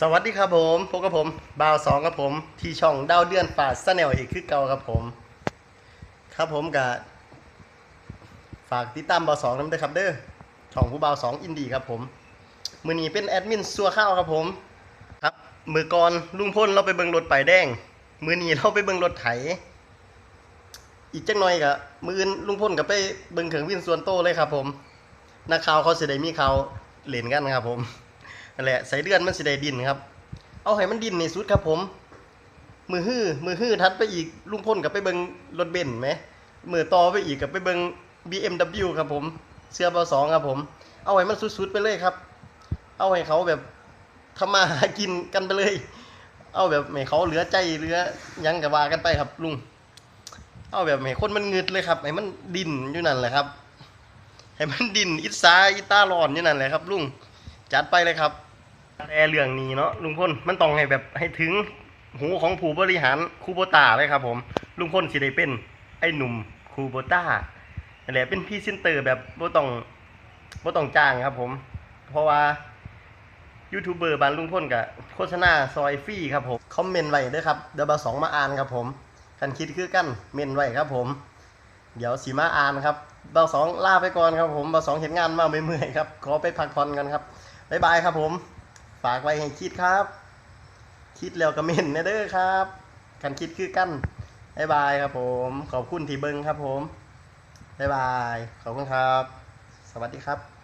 สวัสดีครับผมพบกับผมบ่าวสองครับผม ที่ช่องดาวเดือนฝาสแนลอีกคือเก่าครับผม ครับผมกับฝากติดตามบ่าวสองน้ำด้วยครับเด้อช่องผู้บ่าวสองอินดีครับผม มือนี้เป็นแอดมินซัวข้าวครับผม ครับมือก่อนลุงพ่นเราไปเบิ่งรถป้ายแดง มือนี้เราไปเบิ่งรถไถ อีกจักหน่อยกับมืออื่นลุงพ่นกับไปเบิ่งเครื่องวินส่วนโตเลยครับผมนักข่าวเขาเสิได้มีข่าวเล่นกันครับผม นั่นแหละใส่เดือนมันสิได้ดินครับ เอาให้มันดินในสุดครับผม มือฮื้อมือฮื้อทัดไปอีกลุงพ่นกับไปเบิงรถเบนซ์ไหมมือต่อไปอีกกับไปเบิง BMW ครับผม เสื้อเบอร์สองครับผม เอาให้มันสุดๆไปเลยครับ เอาให้เขาแบบทำมาหากินกันไปเลย เอาแบบให้เขาเหลือใจเหลือยังกับว่ากันไปครับลุง เอาแบบให้คนมันเงึดเลยครับให้มันดินอยู่นั่นแหละครับให้มันดินอิสาอิตาร้อนอยู่นั่นแหละครับลุงจัดไปเลยครับ แต่เรื่องนี้เนาะลุงพลมันต้องให้แบบให้ถึงหูของผู้บริหารคูโบต้าเลยครับ ผม ลุงพลสิได้เป็น ไอ้หนุ่มคูโบต้านั่นแหละเป็นพรี่เซนเตอร์แบบบ่ต้องบ่ต้องจ้างครับ ผม เพราะว่ายูทูบเบอร์บ้านลุงพลกับโฆษณาซอยฟรีครับผมคอมเมนต์ไว้ด้อครับเดี๋ยวบาสองมาอ่านครับผมคันคิดคือกันเมนไว้ครับ ผม เดี๋ยวสีมาอ่านครับเบาสองลาไปก่อนครับผมเบาสองเห็นงานมาเมื่อยๆครับขอไปพักผ่อนกันครับบ๊ายบายครับผม ฝากไว้ให้คิดครับ คิดแล้วก็เม่นนะเด้อครับกันคิดคือกันบายบายครับผม ขอบคุณที่เบิงครับผมบายบาย ขอบคุณครับ สวัสดีครับ